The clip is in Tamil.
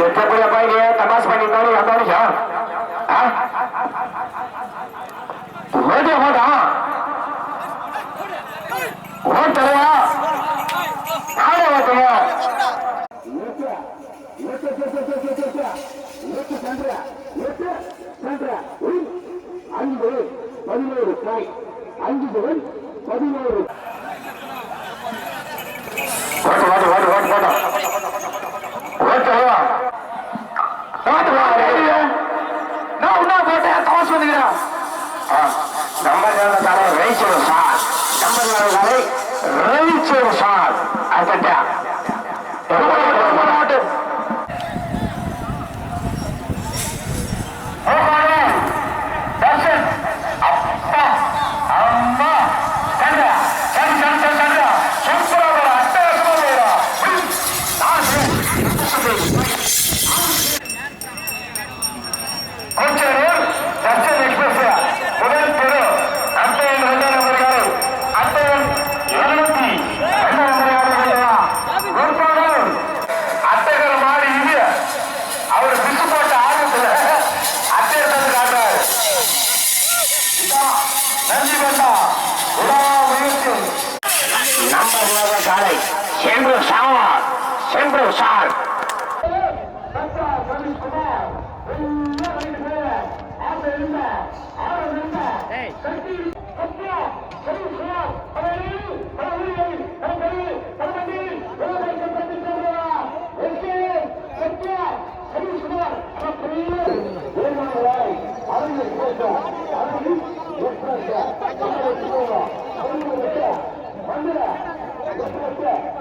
ಜೊತೆ ಬಾಯಿಗೆ ತಮಾಸ್ ಮಾಡಿದ್ದಾನೆ ಅಂದವನಿಗೆ ಹೋದೆ ಹೋದ ಹೋಗ್ತಾರ ನಾಳೆ ಹೋಗ್ತಾರ ஐந்து பதினோரு காய் ஐந்து பதினோரு நம்ம சார் ரவிச்சோர் சார் அதுக்கிட்ட சென்று சார் சென்று சார் Yeah.